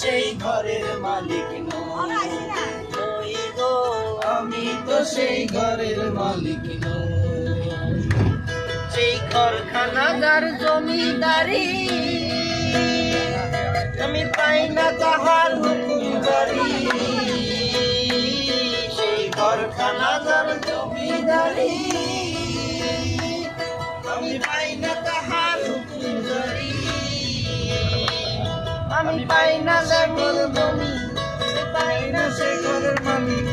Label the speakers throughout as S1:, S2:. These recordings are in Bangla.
S1: সেই ঘরের মালিক নই। গো আমি তো সেই ঘরের মালিক নই। সেই ঘরখানা যার জমিদারি আমি পাই না তাহার হুকুম জারি সেই ঘরখানা যার জমিদারি আমি পাই না তাহার আমি পাই না লেবুর জমি পাই না সে ঘরের মালিক।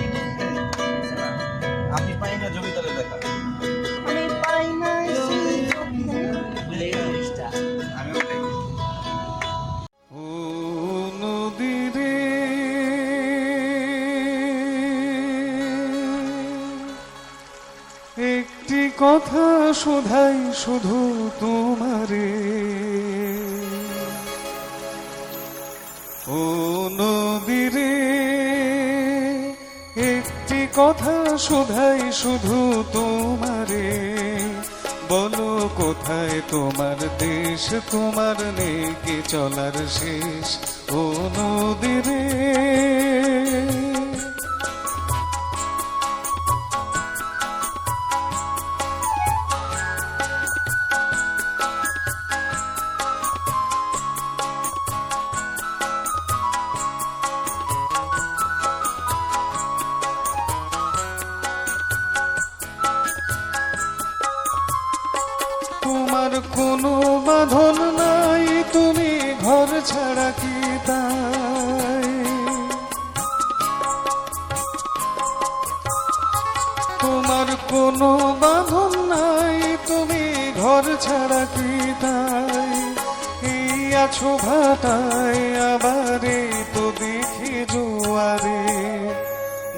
S2: আমি পাই না দেখা।
S1: আমি পাই না
S3: নদীরে একটি কথা শোধাই শুধু তোমারে। নদীরে একটি কথা শোধাই শুধু তোমারে। বলো কোথায় তোমার দেশ, তোমার নেকে চলার শেষ? ও নদীরে তোমার কোনো বাঁধন নাই, তুমি ঘর ছাড়া কি তাই? তোমার কোনো বাঁধন নাই, তুমি ঘর ছাড়া কি তাই? আছো ভাটায়, আবারে তো দেখি জোয়ারে।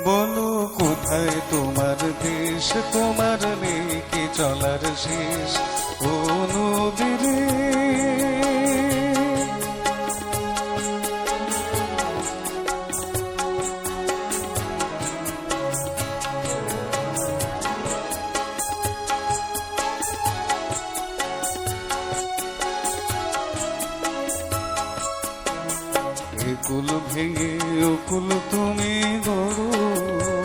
S3: বলো কোথায় তোমার দেশ, তোমার নেই কি চলার শেষ? ও একুল ভেঙে ওকুল তুমি গড়ো।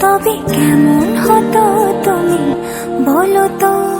S4: তবে কেমন হতো তুমি? বলো তো।